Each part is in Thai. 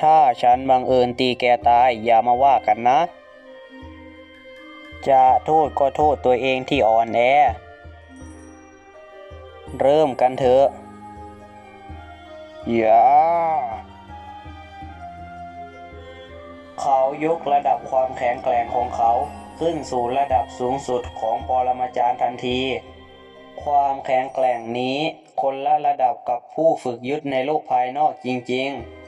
ถ้าฉันบังเอิญตีแกตายอย่ามาว่ากันนะ จะโทษก็โทษตัวเองที่อ่อนแอ เริ่มกันเถอะ อย่า เขายกระดับความแข็งแกร่งของเขาขึ้นสู่ระดับสูงสุดของปรมาจารย์ทันที ความแข็งแกร่งนี้คนละระดับกับผู้ฝึกยุทธในโลกภายนอกจริง ๆ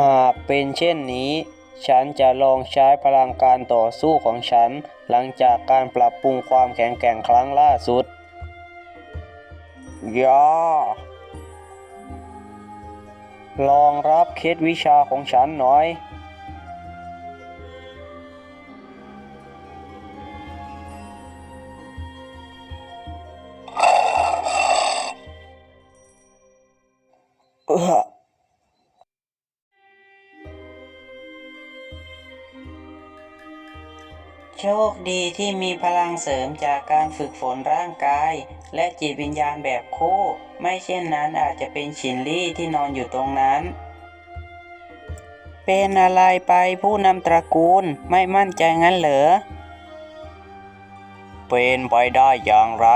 หากเป็นเช่นนี้ ฉันจะลองใช้พลังการต่อสู้ของฉัน หลังจากการปรับปรุงความแข็งแกร่งครั้งล่าสุดย่าลองรับเคสวิชาของฉันหน่อย ชคดีที่มีพลังเสริมจากการฝึกฝนร่างกาย และจิตวิญญาณแบบคู่ ไม่เช่นนั้นอาจจะเป็นชินลี่ที่นอนอยู่ตรงนั้น เป็นอะไรไปผู้นำตระกูลไม่มั่นใจงั้นเหรอ เป็นไปได้อย่างไร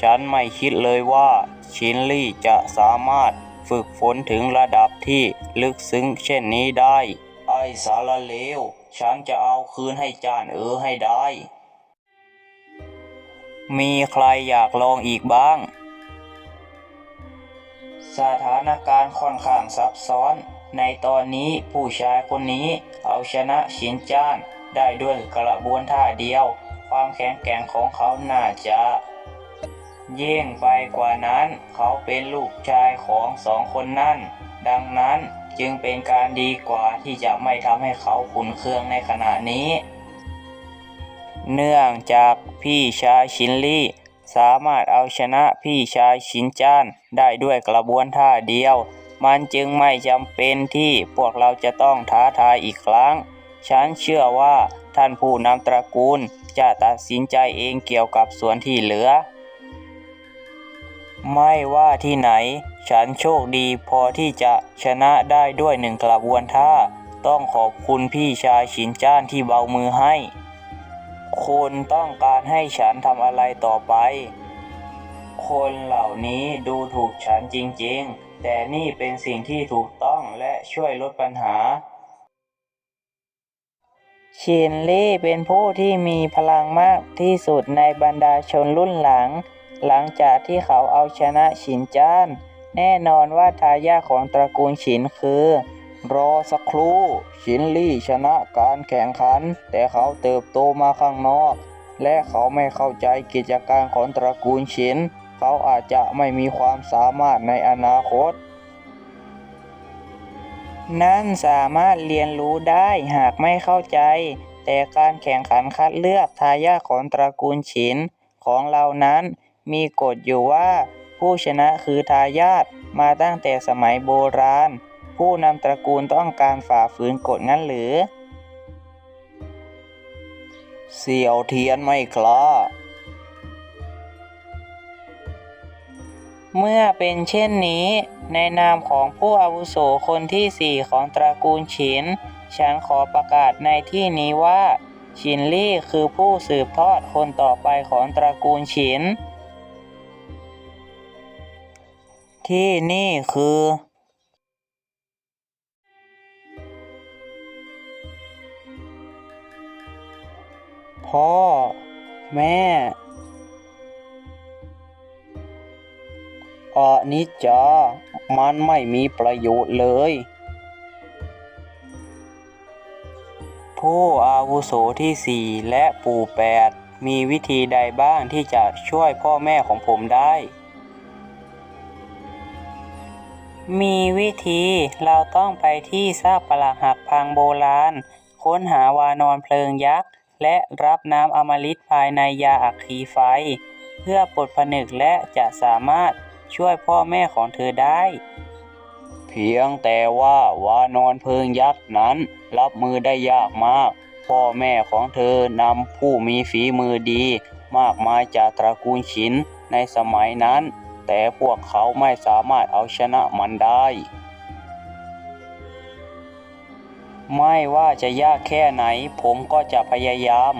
ฉันไม่คิดเลยว่าชินลี่จะสามารถฝึกฝนถึงระดับที่ลึกซึ้งเช่นนี้ได้ สารเลว ฉันจะเอาคืนให้จานเออให้ได้ มีใครอยากลองอีกบ้าง สถานการณ์ค่อนข้างซับซ้อน ในตอนนี้ผู้ชายคนนี้เอาชนะชินจ้านได้ด้วยกระบวนท่าเดียว ความแข็งแกร่งของเขาน่าจะเยิ่งไปกว่านั้น เขาเป็นลูกชายของสองคนนั่น ดังนั้น จึงเป็นการดีกว่าที่จะไม่ทำให้เขาขุนเคืองในขณะนี้ เนื่องจากพี่ชายชินลี่สามารถเอาชนะพี่ชายชินจ้านได้ด้วยกระบวนท่าเดียว มันจึงไม่จำเป็นที่พวกเราจะต้องท้าทายอีกครั้ง ฉันเชื่อว่าท่านผู้นำตระกูลจะตัดสินใจเองเกี่ยวกับส่วนที่เหลือ ไม่ว่าที่ไหน ฉันโชคดีพอที่จะชนะได้ด้วยหนึ่งกระบวนท่า ต้องขอบคุณพี่ชายชินจ้านที่เบามือให้คุณต้องการให้ฉันทำอะไรต่อไป คนเหล่านี้ดูถูกฉันจริงๆ แต่นี่เป็นสิ่งที่ถูกต้องและช่วยลดปัญหาชินลี่เป็นผู้ที่มีพลังมากที่สุดในบรรดาชนรุ่นหลัง หลังจากที่เขาเอาชนะฉินจ้าน แน่นอนว่าทายาทของตระกูลฉินคือ รอสักครู่ชินลี่ชนะการแข่งขัน แต่เขาเติบโตมาข้างนอก และเขาไม่เข้าใจกิจการของตระกูลฉิน เขาอาจจะไม่มีความสามารถในอนาคต นั่นสามารถเรียนรู้ได้หากไม่เข้าใจ แต่การแข่งขันคัดเลือกทายาทของตระกูลฉินของเรานั้น มีกฎอยู่ว่า ผู้ชนะคือทายาทมาตั้งแต่สมัยโบราณ ผู้นำตระกูลต้องการฝ่าฝืนกฎงั้นหรือ เสี่ยวเทียนไม่กล้าเมื่อเป็นเช่นนี้ ในนามของผู้อาวุโสคนที่สี่ของตระกูลฉิน ฉันขอประกาศในที่นี้ว่าชินลี่คือผู้สืบทอดคนต่อไปของตระกูลฉิน ที่นี่คือ พ่อ แม่อานิจจา มันไม่มีประโยชน์เลย ผู้อาวุโสที่สี่และปู่แปดมีวิธีใดบ้างที่จะช่วยพ่อแม่ของผมได้ มีวิธีเราต้องไปที่ซากปรักหักพังโบราณ ค้นหาวานอนเพลิงยักษ์ และรับน้ำอมฤตภายในยาอัคคีไฟ เพื่อปลดผนึกและจะสามารถช่วยพ่อแม่ของเธอได้ เพียงแต่ว่าวานอนเพลิงยักษ์นั้น รับมือได้ยากมาก พ่อแม่ของเธอนำผู้มีฝีมือดี มากมายจากตระกูลฉินในสมัยนั้น แต่พวกเขาไม่สามารถเอาชนะมันได้ ไม่ว่าจะยากแค่ไหน ผมก็จะพยายาม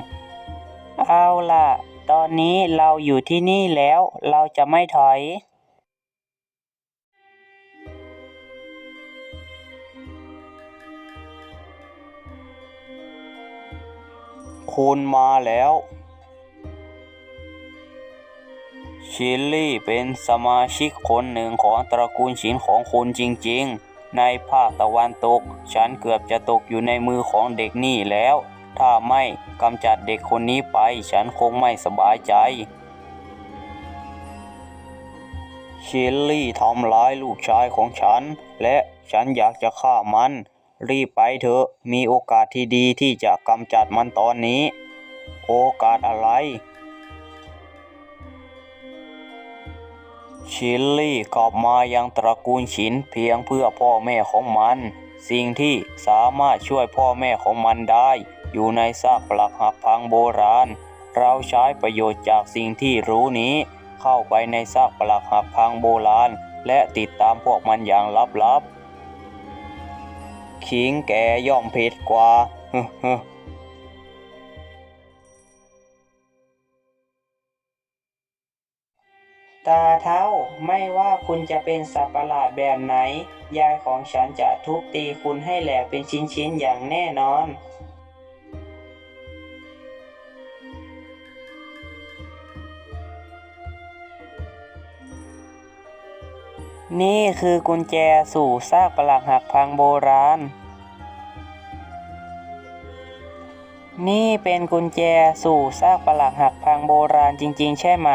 เอาล่ะ ตอนนี้เราอยู่ที่นี่แล้ว เราจะไม่ถอยคุณมาแล้ว ชิลลี่เป็นสมาชิกคนหนึ่งของตระกูลฉินของคุณจริงๆ ในภาคตะวันตก ฉันเกือบจะตกอยู่ในมือของเด็กนี่แล้ว ถ้าไม่กำจัดเด็กคนนี้ไป ฉันคงไม่สบายใจชิลลี่ทำร้ายลูกชายของฉัน และฉันอยากจะฆ่ามัน รีบไปเถอะ มีโอกาสที่ดีที่จะกำจัดมันตอนนี้ โอกาสอะไร ชิลลี่กลับมายังตระกูลฉินเพียงเพื่อพ่อแม่ของมัน สิ่งที่สามารถช่วยพ่อแม่ของมันได้ อยู่ในซากปลักหักพังโบราณ เราใช้ประโยชน์จากสิ่งที่รู้นี้ เข้าไปในซากปลักหักพังโบราณ และติดตามพวกมันอย่างลับๆขิงแกย่อมผิดกว่า ตาเท้าไม่ว่าคุณจะเป็นสัตว์ประหลาดแบบไหน ยายของฉันจะทุบตีคุณให้แหลกเป็นชิ้นๆอย่างแน่นอนนี่คือกุญแจสู่ซากปลักหักพังโบราณ นี่เป็นกุญแจสู่ซากปลักหักพังโบราณจริง ๆ ใช่ไหม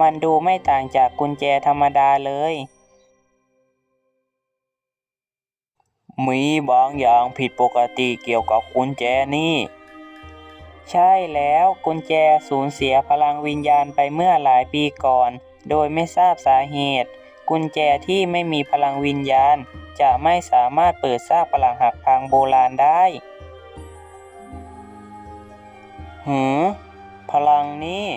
มันดูไม่ต่างจากกุญแจธรรมดาเลย มีบางอย่างผิดปกติเกี่ยวกับกุญแจนี่ ใช่แล้วกุญแจสูญเสียพลังวิญญาณไปเมื่อหลายปีก่อน โดยไม่ทราบสาเหตุ กุญแจที่ไม่มีพลังวิญญาณ จะไม่สามารถเปิดซากปลักหักพังโบราณได้หือพลังนี่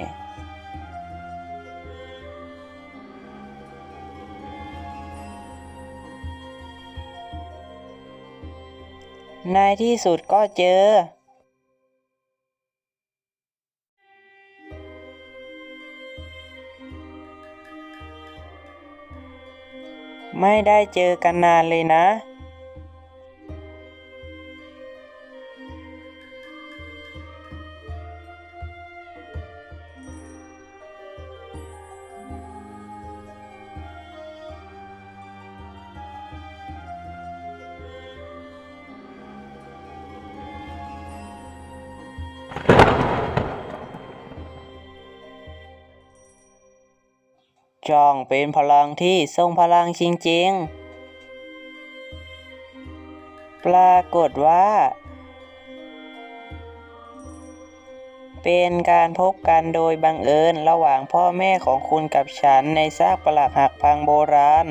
ในที่สุดก็เจอ ไม่ได้เจอกันนานเลยนะ จ้องเป็นพลังที่ทรงพลังจริงๆ ปรากฏว่า เป็นการพบกันโดยบังเอิญระหว่างพ่อแม่ของคุณกับฉันในซากปลักหักพังโบราณ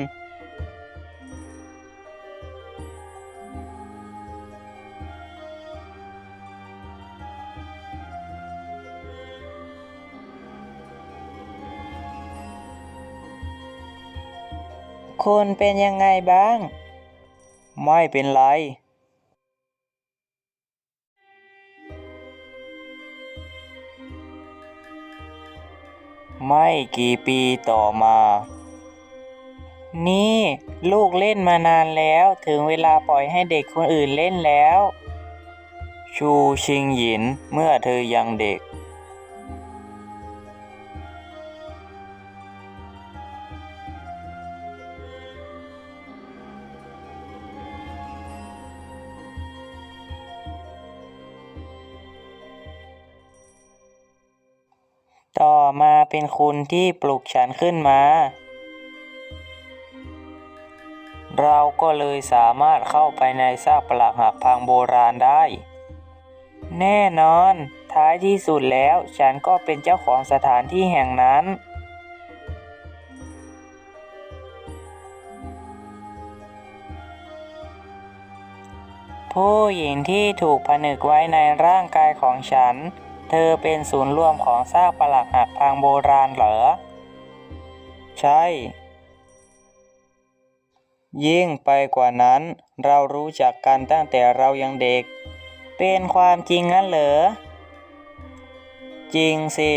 คุณเป็นยังไงบ้าง ไม่เป็นไร ไม่กี่ปีต่อมา นี่ลูกเล่นมานานแล้วถึงเวลาปล่อยให้เด็กคนอื่นเล่นแล้ว ชูชิงหยินเมื่อเธอยังเด็ก มาเป็นคุณที่ปลุกฉันขึ้นมา เราก็เลยสามารถเข้าไปในซากปลักหักพังโบราณได้ แน่นอน ท้ายที่สุดแล้วฉันก็เป็นเจ้าของสถานที่แห่งนั้นผู้หญิงที่ถูกผนึกไว้ในร่างกายของฉัน เธอเป็นศูนย์รวมของซากปลักหักพังโบราณเหรอ ใช่ ยิ่งไปกว่านั้น เรารู้จักกันตั้งแต่เรายังเด็ก เป็นความจริงงั้นเหรอ จริงสิ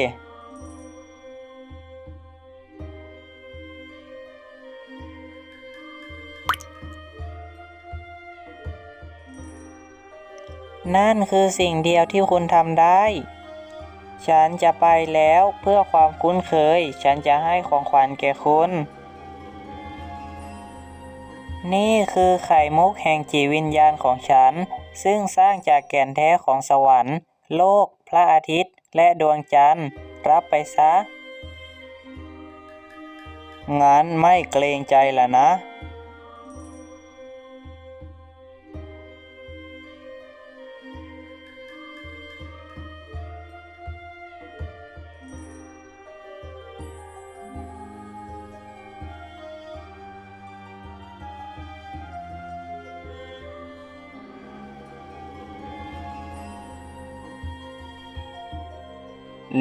นั่นคือสิ่งเดียวที่คุณทำได้ ฉันจะไปแล้วเพื่อความคุ้นเคย ฉันจะให้ของขวัญแก่คุณ นี่คือไข่มุกแห่งจิตวิญญาณของฉัน ซึ่งสร้างจากแก่นแท้ของสวรรค์ โลก พระอาทิตย์ และดวงจันทร์ รับไปซะ งั้นไม่เกรงใจละนะ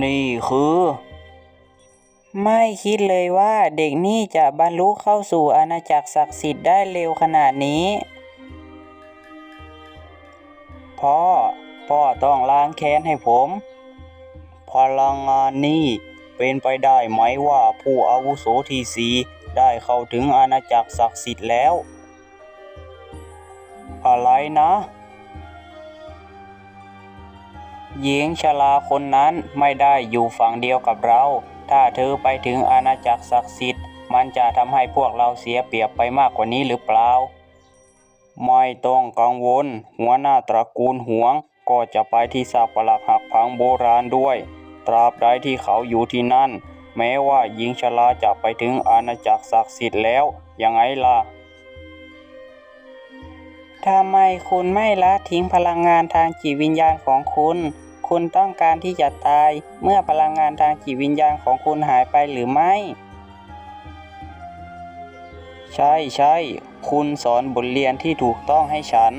นี่คือ ไม่คิดเลยว่าเด็กนี่จะบรรลุเข้าสู่อาณาจักรศักดิ์สิทธิ์ได้เร็วขนาดนี้ พ่อ พ่อต้องล้างแค้นให้ผม พลังงานนี้เป็นไปได้ไหมว่าผู้อาวุโสทีสีได้เข้าถึงอาณาจักรศักดิ์สิทธิ์แล้ว อะไรนะ หญิงชราคนนั้นไม่ได้อยู่ฝั่งเดียวกับเรา ถ้าเธอไปถึงอาณาจักรศักดิ์สิทธิ์ มันจะทำให้พวกเราเสียเปรียบไปมากกว่านี้หรือเปล่า ไม่ต้องกังวล หัวหน้าตระกูลหวง ก็จะไปที่ซากปลักหักพังโบราณด้วย ตราบใดที่เขาอยู่ที่นั่น แม้ว่าหญิงชราจะไปถึงอาณาจักรศักดิ์สิทธิ์แล้ว ยังไงล่ะทำไมคุณไม่ละทิ้งพลังงานทางจิตวิญญาณของคุณ คุณต้องการที่จะตายเมื่อพลังงานทางจิตวิญญาณของคุณหายไปหรือไม่ ใช่ใช่คุณสอนบทเรียนที่ถูกต้องให้ฉัน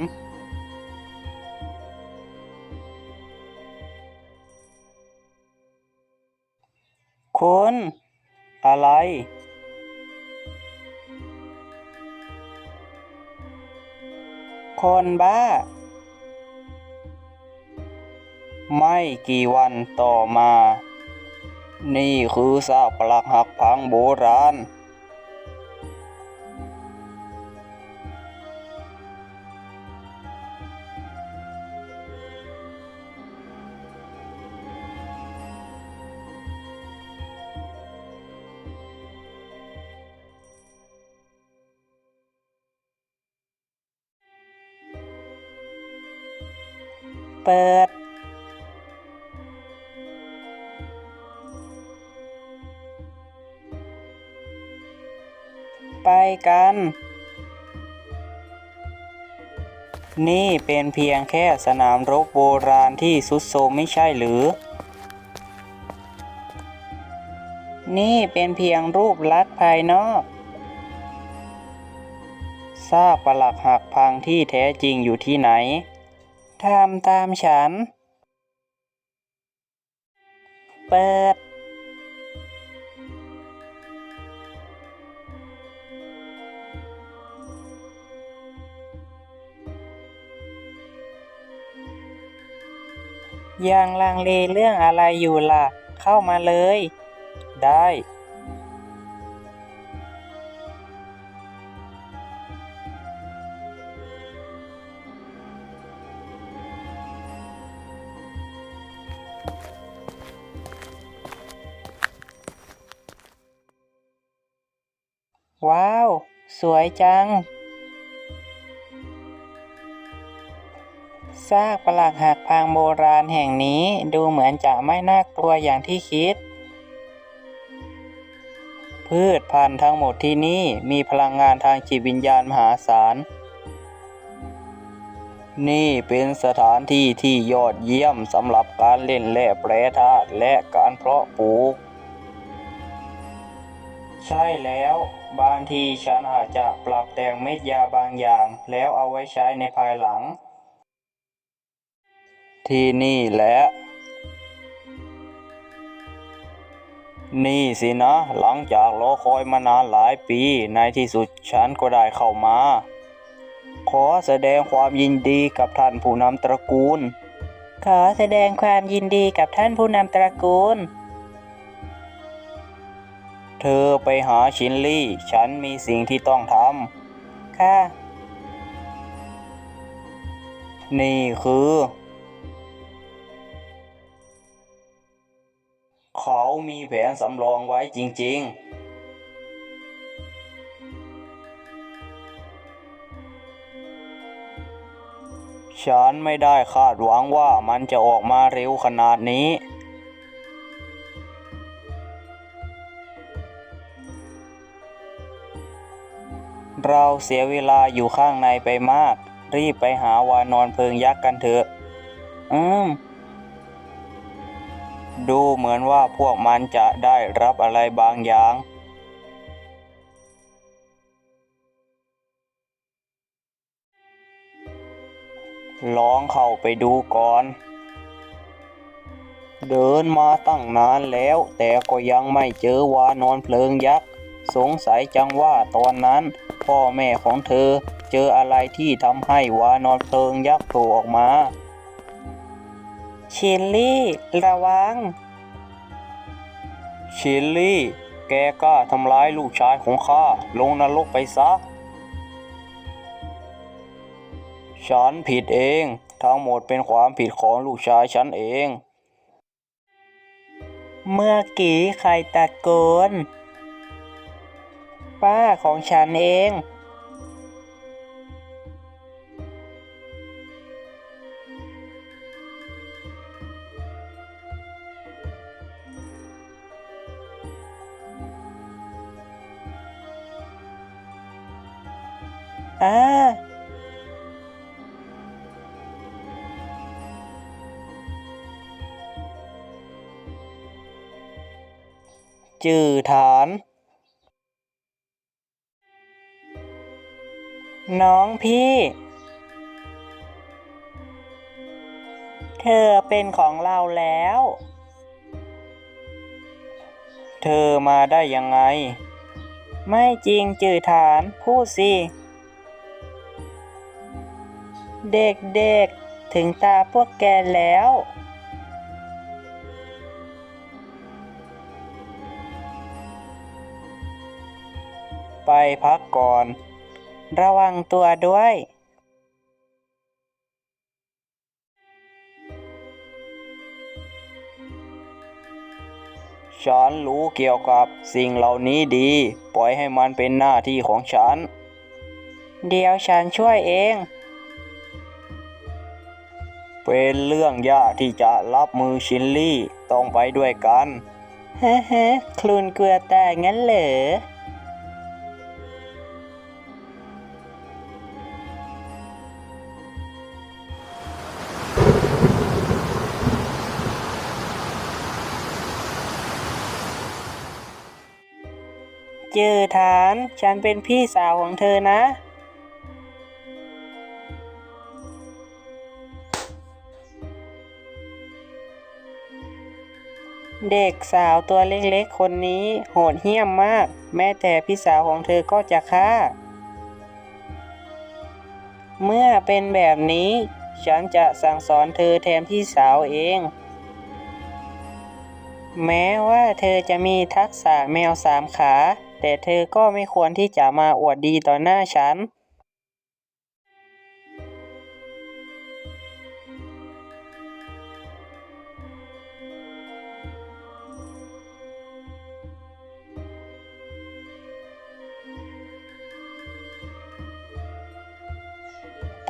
คุณอะไร คนบ้า ไม่กี่วันต่อมา นี่คือซากปลักหักพังโบราณ ไปกัน นี่เป็นเพียงแค่สนามรบโบราณที่สุดโทมไม่ใช่หรือ นี่เป็นเพียงรูปลักษณ์ภายนอกซากปลักหักพังที่แท้จริงอยู่ที่ไหน ทำตามฉัน เปิด ยังลังเลเรื่องอะไรอยู่ล่ะ เข้ามาเลย ได้ ว้าว สวยจัง ซากปลักหักพังโบราณแห่งนี้ดูเหมือนจะไม่น่ากลัวอย่างที่คิด พืชพันธุ์ทั้งหมดที่นี่มีพลังงานทางจิตวิญญาณมหาศาล นี่เป็นสถานที่ที่ยอดเยี่ยมสำหรับการเล่นแร่แปรธาตุและการเพาะปลูก ใช่แล้วบางทีฉันอาจจะปรับแต่งเม็ดยาบางอย่าง แล้วเอาไว้ใช้ในภายหลัง ที่นี่แหละนี่สินะ หลังจากรอคอยมานานหลายปี ในที่สุดฉันก็ได้เข้ามา ขอแสดงความยินดีกับท่านผู้นำตระกูล ขอแสดงความยินดีกับท่านผู้นำตระกูล เธอไปหาชินลี่ ฉันมีสิ่งที่ต้องทำ ค่ะ นี่คือ เขามีแผนสำรองไว้จริง ๆฉันไม่ได้คาดหวังว่ามันจะออกมาเร็วขนาดนี้ เราเสียเวลาอยู่ข้างในไปมาก รีบไปหาวานอนเพิงยักษ์กันเถอะ อืม ดูเหมือนว่าพวกมันจะได้รับอะไรบางอย่างลองเข้าไปดูก่อน เดินมาตั้งนานแล้ว แต่ก็ยังไม่เจอวานอนเพลิงยักษ์ สงสัยจังว่าตอนนั้น พ่อแม่ของเธอเจออะไรที่ทำให้วานอนเพลิงยักษ์โผล่ออกมา ชิลลี่ ระวัง ชิลลี่ แกกล้าทำร้ายลูกชายของข้า ลงนรกไปซะ ฉันผิดเอง ทั้งหมดเป็นความผิดของลูกชายฉันเอง เมื่อกี้ใครตะโกน ป้าของฉันเอง จื่อฐาน น้องพี่ เธอเป็นของเราแล้ว เธอมาได้ยังไง ไม่จริงจื่อฐานพูดสิ เด็กๆถึงตาพวกแกแล้ว พักก่อน ระวังตัวด้วย ฉันรู้เกี่ยวกับสิ่งเหล่านี้ดี ปล่อยให้มันเป็นหน้าที่ของฉัน เดี๋ยวฉันช่วยเอง เป็นเรื่องยากที่จะรับมือชินลี่ ต้องไปด้วยกัน เฮ้เฮ้คลุนเกลือแต่งั้นเหรอ อฐาน ฉันเป็นพี่สาวของเธอนะ เด็กสาวตัวเล็กๆ คนนี้โหดเหี้ยมมาก แม้แต่พี่สาวของเธอก็จะฆ่า เมื่อเป็นแบบนี้ ฉันจะสั่งสอนเธอแทนพี่สาวเองแม้ว่าเธอจะมีทักษะแมวสามขา แต่เธอก็ไม่ควรที่จะมาอวดดีต่อหน้าฉัน เ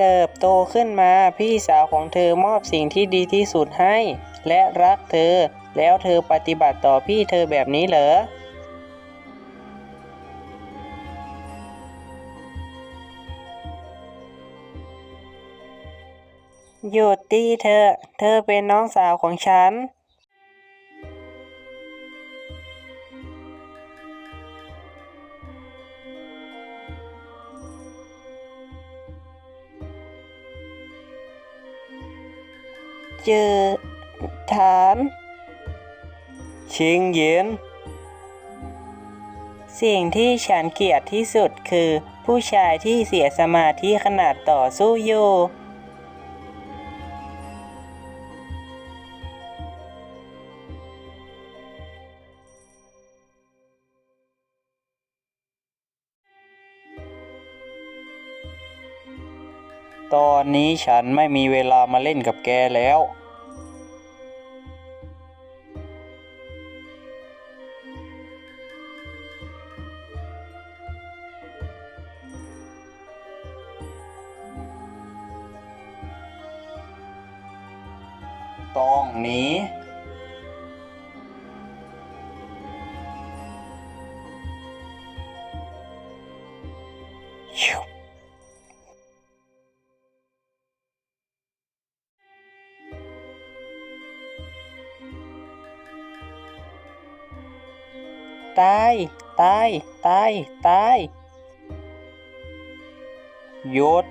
ติบโตขึ้นมาพี่สาวของเธอมอบสิ่งที่ดีที่สุดให้ และรักเธอ แล้วเธอปฏิบัติต่อพี่เธอแบบนี้เหรอ หยุดตีเธอ เธอเป็นน้องสาวของฉัน เจอฐานชิงเยียนสิ่งที่ฉันเกลียดที่สุดคือ ผู้ชายที่เสียสมาธิขนาดต่อสู้อยู่ นี้ฉันไม่มีเวลามาเล่นกับแกแล้ว ต้องหนีายตายตายตายหยุด